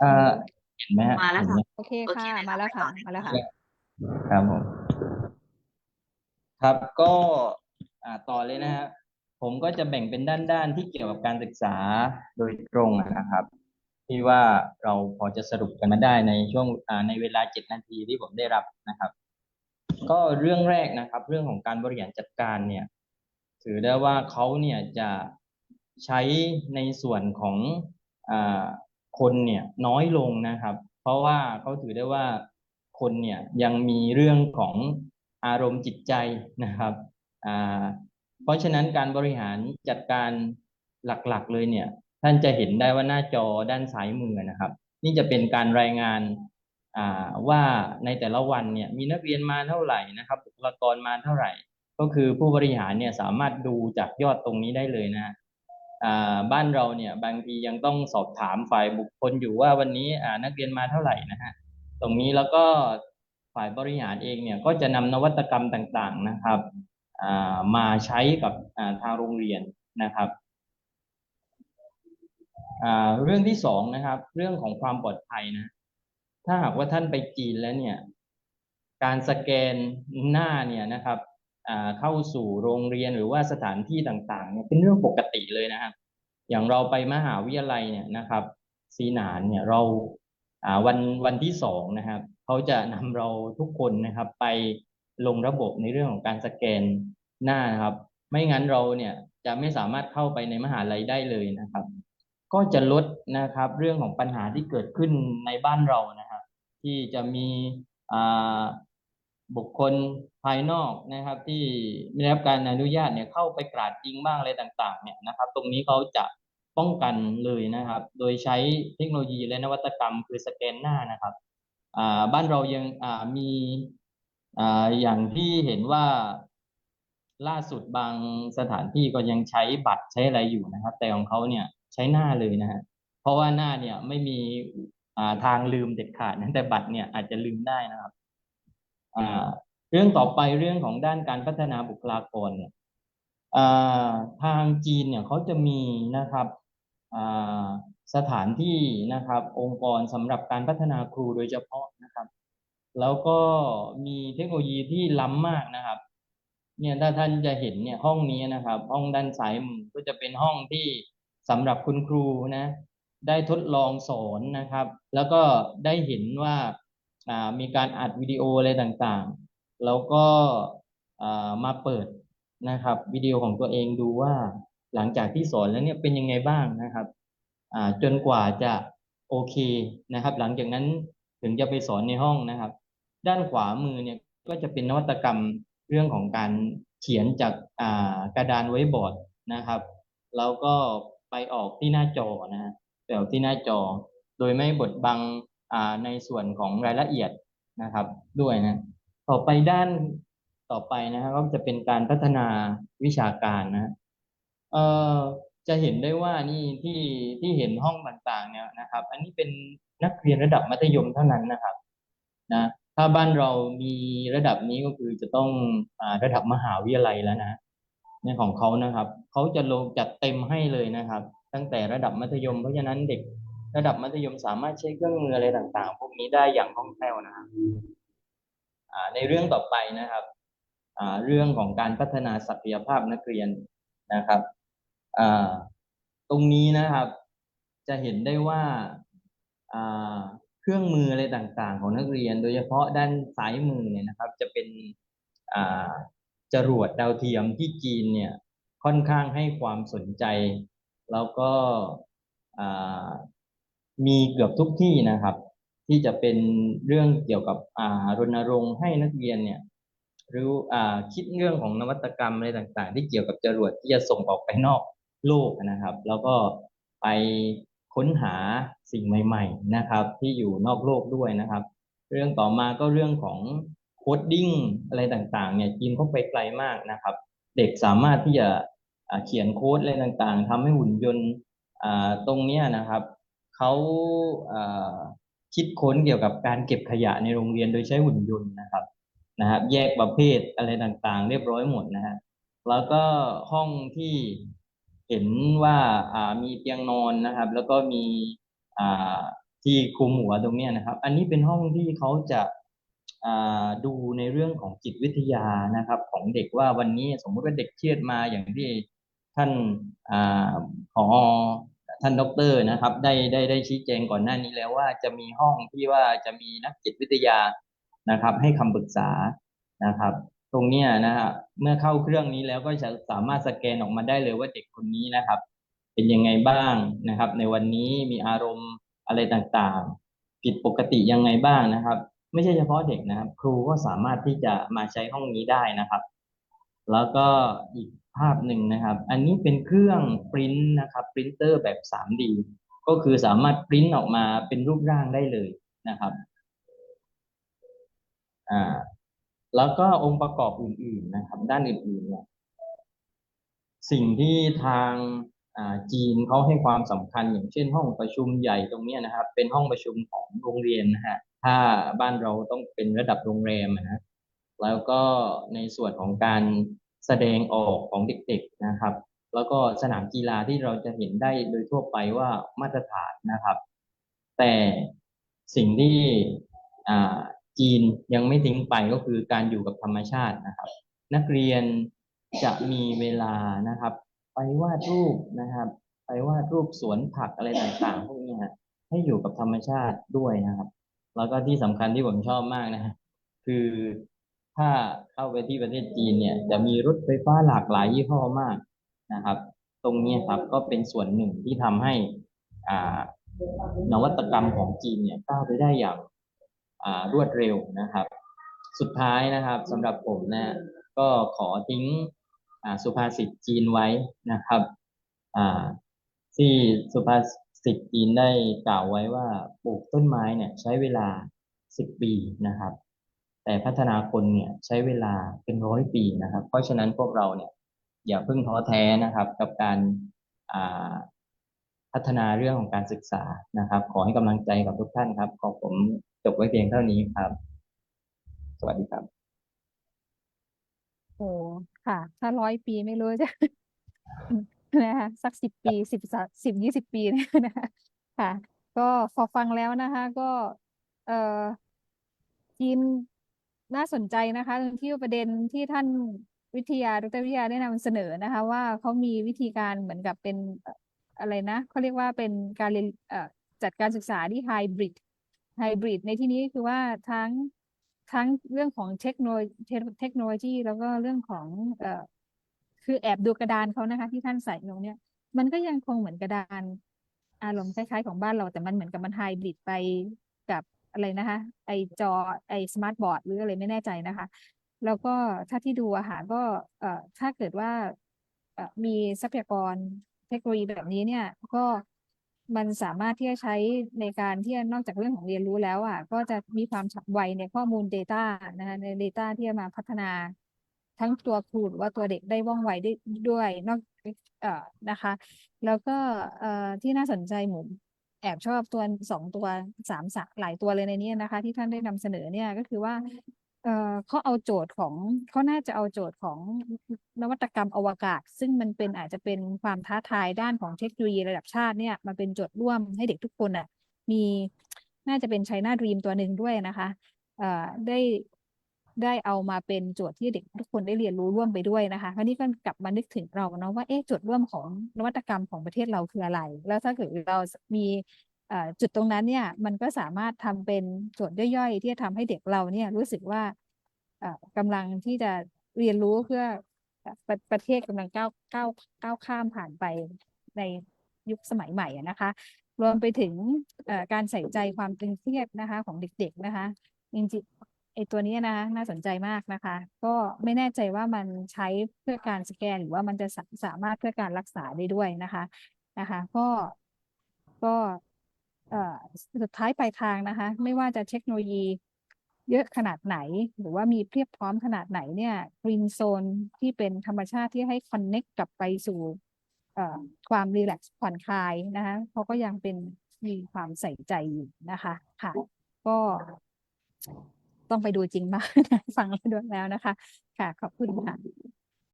เอ่อเห็นไหมฮะมาแล้วค่ะ เห็นไหโอเคค่ะ มาแล้วค่ะ มาแล้วค่ะ ครับผม ครับก็อ่าต่อเลยนะฮะผมก็จะแบ่งเป็นด้านๆ ที่เกี่ยวกับการศึกษาโดยตรงนะครับ ที่ว่าเราพอจะสรุปกันมาได้ในช่วงอ่าในเวลาเจ็ดนาทีที่ผมได้รับนะครับ ก็เรื่องแรกนะครับ เรื่องของการบริหารจัดการเนี่ย ถือได้ว่าเขาเนี่ยจะ ใช้ในส่วนของอคนเนี่ยน้อยลงนะครับ เพราะว่าเขาถือได้ว่าคนเนี่ยยังมีเรื่องของอารมณ์จิตใจนะครับเพราะฉะนั้นการบริหารจัดการหลักๆ เลยเนี่ยท่านจะเห็นได้ว่าหน้าจอด้านซ้ายมือนะครับ นี่จะเป็นการรายงานว่าในแต่ละวันเนี่ยมีนักเรียนมาเท่าไหร่นะครับบุคลากรมาเท่าไหร่ ก็คือผู้บริหารเนี่ยสามารถดูจากยอดตรงนี้ได้เลยนะ บ้านเราเนี่ยบางทียังต้องสอบถามฝ่ายบุคคลอยู่ว่าวันนี้นักเรียนมาเท่าไหร่นะฮะตรงนี้แล้วก็ฝ่ายบริหารเองเนี่ยก็จะนำนวัตกรรมต่างๆนะครับมาใช้กับทางโรงเรียนนะครับเรื่องที่สองนะครับ เรื่องของความปลอดภัยนะ ถ้าหากว่าท่านไปจีนแล้วเนี่ย การสแกนหน้าเนี่ยนะครับ เข้าสู่โรงเรียนหรือว่าสถานที่ต่างๆเนี่ยเป็นเรื่องปกติเลยนะครับ อย่างเราไปมหาวิทยาลัยเนี่ยนะครับซีนานเนี่ยเราวันวันที่สองนะครับเขาจะนำเราทุกคนนะครับไปลงระบบในเรื่องของการสแกนหน้านะครับ ไม่งั้นเราเนี่ยจะไม่สามารถเข้าไปในมหาลัยได้เลยนะครับ ก็จะลดนะครับเรื่องของปัญหาที่เกิดขึ้นในบ้านเรานะครับ ที่จะมีอ่า บุคคลภายนอกนะครับ ที่ไม่ได้รับการอนุญาตเนี่ยเข้าไปกราดยิงบ้างอะไรต่างๆ เนี่ยนะครับ ตรงนี้เขาจะป้องกันเลยนะครับ โดยใช้เทคโนโลยีและนวัตกรรมคือสแกนหน้านะครับบ้านเรายังมีออย่างที่เห็นว่าล่าสุดบางสถานที่ก็ยังใช้บัตรใช้อะไรอยู่นะครับ แต่ของเขาเนี่ยใช้หน้าเลยนะฮะเพราะว่าหน้าเนี่ยไม่มีทางลืมเด็ดขาดนะแต่บัตรเนี่ยอาจจะลืมได้นะครับ เรื่องต่อไปเรื่องของด้านการพัฒนาบุคลากรเนี่ยทางจีนเนี่ยเขาจะมีนะครับสถานที่นะครับ องค์กรสำหรับการพัฒนาครูโดยเฉพาะนะครับ แล้วก็มีเทคโนโลยีที่ล้ำมากนะครับ เนี่ยถ้าท่านจะเห็นเนี่ยห้องนี้นะครับ ห้องด้านซ้ายมือก็จะเป็นห้องที่สำหรับคุณครูนะ ได้ทดลองสอนนะครับ แล้วก็ได้เห็นว่า มีการอัดวิดีโออะไรต่างๆ แล้วก็มาเปิดนะครับวิดีโอของตัวเองดูว่าหลังจากที่สอนแล้วเนี่ยเป็นยังไงบ้างนะครับจนกว่าจะโอเคนะครับ หลังจากนั้นถึงจะไปสอนในห้องนะครับ ด้านขวามือเนี่ยก็จะเป็นนวัตกรรมเรื่องของการเขียนจากกระดานไว้บอร์ดนะครับ แล้วก็ไปออกที่หน้าจอนะฮะไปออกที่หน้าจอ โดยไม่บดบัง ในส่วนของรายละเอียดนะครับด้วยนะต่อไปด้านต่อไปนะครับก็จะเป็นการพัฒนาวิชาการนะเอ่อจะเห็นได้ว่านี่ที่ที่เห็นห้องต่างๆเนี่ยนะครับ อันนี้เป็นนักเรียนระดับมัธยมเท่านั้นนะครับนะถ้าบ้านเรามีระดับนี้ก็คือจะต้องอ่าระดับมหาวิทยาลัยแล้วนะในของเขานะครับเขาจะลงจัดเต็มให้เลยนะครับ ตั้งแต่ระดับมัธยมเพราะฉะนั้นเด็ก ระดับมัธยมสามารถใช้เครื่องมืออะไรต่างๆ พวกนี้ได้อย่างคล่องแคล่วนะครับในเรื่องต่อไปนะครับเรื่องของการพัฒนาศักยภาพนักเรียนนะครับตรงนี้นะครับจะเห็นได้ว่าเครื่องมืออะไรต่างๆ ของนักเรียน โดยเฉพาะด้านซ้ายมือเนี่ยนะครับ จะเป็นจรวดดาวเทียมที่จีนเนี่ยค่อนข้างให้ความสนใจ แล้วก็ มีเกือบทุกที่นะครับ ที่จะเป็นเรื่องเกี่ยวกับอ่ารณรงค์ให้นักเรียนเนี่ยรู้อ่าคิดเรื่องของนวัตกรรมอะไรต่างๆ ที่เกี่ยวกับจรวดที่จะส่งออกไปนอกโลกนะครับ แล้วก็ไปค้นหาสิ่งใหม่ ๆนะครับ ที่อยู่นอกโลกด้วยนะครับ เรื่องต่อมาก็เรื่องของโคดดิ้งอะไรต่างๆเนี่ยจีนเขาไปไกลมากนะครับ เด็กสามารถที่จะเขียนโค้ดอะไรต่างๆทำให้หุ่นยนต์ตรงเนี้ยนะครับ เขาคิดค้นเกี่ยวกับการเก็บขยะในโรงเรียนโดยใช้หุ่นยนต์นะครับนะครับ แยกประเภทอะไรต่างๆ เรียบร้อยหมดนะฮะแล้วก็ห้องที่เห็นว่าอ่ามีเตียงนอนนะครับ แล้วก็มีอ่าที่คลุมหัวตรงนี้นะครับ อันนี้เป็นห้องที่เขาจะอ่าดูในเรื่องของจิตวิทยานะครับ ของเด็กว่าวันนี้สมมุติว่าเด็กเครียดมาอย่างที่ท่านอ่าผอ ท่านดอกเตอรนะครับ ได้ได้ได้ชี้แจงก่อนหน้านี้แล้วว่าจะมีห้องที่ว่าจะมีนักจิตวิทยานะครับ ให้คำปรึกษานะครับ ตรงนี้นะฮะเมื่อเข้าเครื่องนี้แล้วก็จะสามารถสแกนออกมาได้เลยว่าเด็กคนนี้นะครับ เป็นยังไงบ้างนะครับ ในวันนี้มีอารมณ์อะไรต่างๆ ผิดปกติยังไงบ้างนะครับ ไม่ใช่เฉพาะเด็กนะครับ ครูก็สามารถที่จะมาใช้ห้องนี้ได้นะครับ แล้วก็อีก ภาพหนึ่งนะครับ อันนี้เป็นเครื่องปริ้นนะครับปรินเตอร์แบบ 3D ก็คือสามารถปริ้นออกมาเป็นรูปร่างได้เลยนะครับอ่าแล้วก็องค์ประกอบอื่น ๆนะครับ ด้านอื่นๆเนี่ยสิ่งที่ทางอ่าจีนเขาให้ความสำคัญ อย่างเช่น ห้องประชุมใหญ่ตรงนี้นะครับ เป็นห้องประชุมของโรงเรียนนะฮะถ้าบ้านเราต้องเป็นระดับโรงแรมนะแล้วก็ในส่วนของการ แสดงออกของเด็กๆนะครับ แล้วก็สนามกีฬาที่เราจะเห็นได้โดยทั่วไปว่ามาตรฐานนะครับ แต่สิ่งที่อ่าจีนยังไม่ทิ้งไปก็คือการอยู่กับธรรมชาตินะครับ นักเรียนจะมีเวลานะครับ ไปวาดรูปนะครับ ไปวาดรูปสวนผักอะไรต่างๆพวกนี้ให้อยู่กับธรรมชาติด้วยนะครับ แล้วก็ที่สำคัญที่ผมชอบมากนะคือถ้า เข้าไปที่ประเทศจีนเนี่ย จะมีรถไฟฟ้าหลากหลายยี่ห้อมากนะครับ ตรงนี้ครับก็เป็นส่วนหนึ่งที่ทำให้อ่านวัตกรรมของจีนเนี่ยก้าวไปได้อย่างอ่ารวดเร็วนะครับ สุดท้ายนะครับสำหรับผมนะก็ขอทิ้งอ่าสุภาษิตจีนไว้นะครับอ่าที่สุภาษิตจีนได้กล่าวไว้ว่าปลูกต้นไม้เนี่ยใช้เวลาสิบปีนะครับ แต่พัฒนาคนเนี่ยใช้เวลาเป็นร้อยปีนะครับ เพราะฉะนั้นพวกเราเนี่ยอย่าเพิ่งท้อแท้นะครับกับการาพัฒนาเรื่องของการศึกษานะครับ ขอให้กำลังใจกับทุกท่านครับ ขอผมจบไว้เพียงเท่านี้ครับ สวัสดีครับโอ้ค่ะ ถ้าร้อยปีไม่รู้จะนะคะสักสิบปีสิบสิบยี่สิบปีเนี่ยนะคะค่ะ ก็พอฟังแล้วนะคะ ก็ เอ่อจีน น่าสนใจนะคะตรงที่ประเด็นที่ท่านวิทยาดรวิทยาได้นำเสนอนะคะ ว่าเขามีวิธีการเหมือนกับเป็นอะไรนะเขาเรียกว่าเป็นการเรียนเอ่อจัดการศึกษาที่ไฮบริดไฮบริดในที่นี้คือว่าทั้งทั้งเรื่องของเทคโนโลยีเทคโนโลยีแล้วก็เรื่องของเอ่อคือแอบดูกระดานเขานะคะ ที่ท่านใส่ลงเนี่ย มันก็ยังคงเหมือนกระดานอารมณ์คล้ายๆของบ้านเราแต่มันเหมือนกับมันไฮบริดไป อะไรนะคะไอจอไอสมาร์ทบอร์ดหรืออะไรไม่แน่ใจนะคะ แล้วก็ถ้าที่ดูอาหารก็เอ่อถ้าเกิดว่าเอ่อมีทรัพยากรเทคโนโลยีแบบนี้เนี่ยก็มันสามารถที่จะใช้ในการที่นอกจากเรื่องของเรียนรู้แล้วอะก็จะมีความฉับไวในข้อมูล Data นะคะใน Data ที่จะมาพัฒนาทั้งตัวครูหรือว่าตัวเด็กได้ว่องไวได้ด้วยนอกเอ่อนะคะ แล้วก็เอ่อที่น่าสนใจหมุน แอบชอบตัวสองตัวสามสะหลายตัวเลยในนี้นะคะ ที่ท่านได้นำเสนอเนี่ยก็คือว่าเอ่อเขาเอาโจทย์ของเขาน่าจะเอาโจทย์ของนวัตกรรมอวกาศ ซึ่งมันเป็นอาจจะเป็นความท้าทายด้านของเทคโนโลยีระดับชาติเนี่ยมาเป็นโจทย์ร่วมให้เด็กทุกคนอะมีน่าจะเป็น China Dream ตัวหนึ่งด้วยนะคะเอ่อได้ ได้เอามาเป็นโจทย์ที่เด็กทุกคนได้เรียนรู้ร่วมไปด้วยนะคะคราวนี้ก็กลับมานึกถึงเราเนาะว่าเอ๊ะโจทย์ร่วมของนวัตกรรมของประเทศเราคืออะไร แล้วถ้าเกิดเรามีจุดตรงนั้นเนี่ยมันก็สามารถทำเป็นโจทย์ย่อยๆ ที่จะทำให้เด็กเราเนี่ยรู้สึกว่าเอ่อกำลังที่จะเรียนรู้เพื่อประประเทศกำลังก้าวก้าวก้าวข้ามผ่านไปในยุคสมัยใหม่นะคะ รวมไปถึงการใส่ใจความตึงเครียดนะคะของเด็กๆนะคะจริง ไอตัวนี้นะคะน่าสนใจมากนะคะ ก็ไม่แน่ใจว่ามันใช้เพื่อการสแกน หรือว่ามันจะสาสามารถเพื่อการรักษาได้ด้วยนะคะนะคะ ก็ก็เอ่อสุดท้ายปลายทางนะคะ ไม่ว่าจะเทคโนโลยีเยอะขนาดไหน หรือว่ามีเพียบพร้อมขนาดไหนเนี่ยกรีนโซนที่เป็นธรรมชาติที่ให้คอนเน็กกลับไปสู่เอ่อความรีแลกซ์ผ่อนคลายนะคะเขาก็ยังเป็นมีความใส่ใจอยู่นะคะ ค่ะ ก็ ต้องไปดูจริงมาก ฟังแล้วด้วยแล้วนะคะ ค่ะ ขอบคุณค่ะ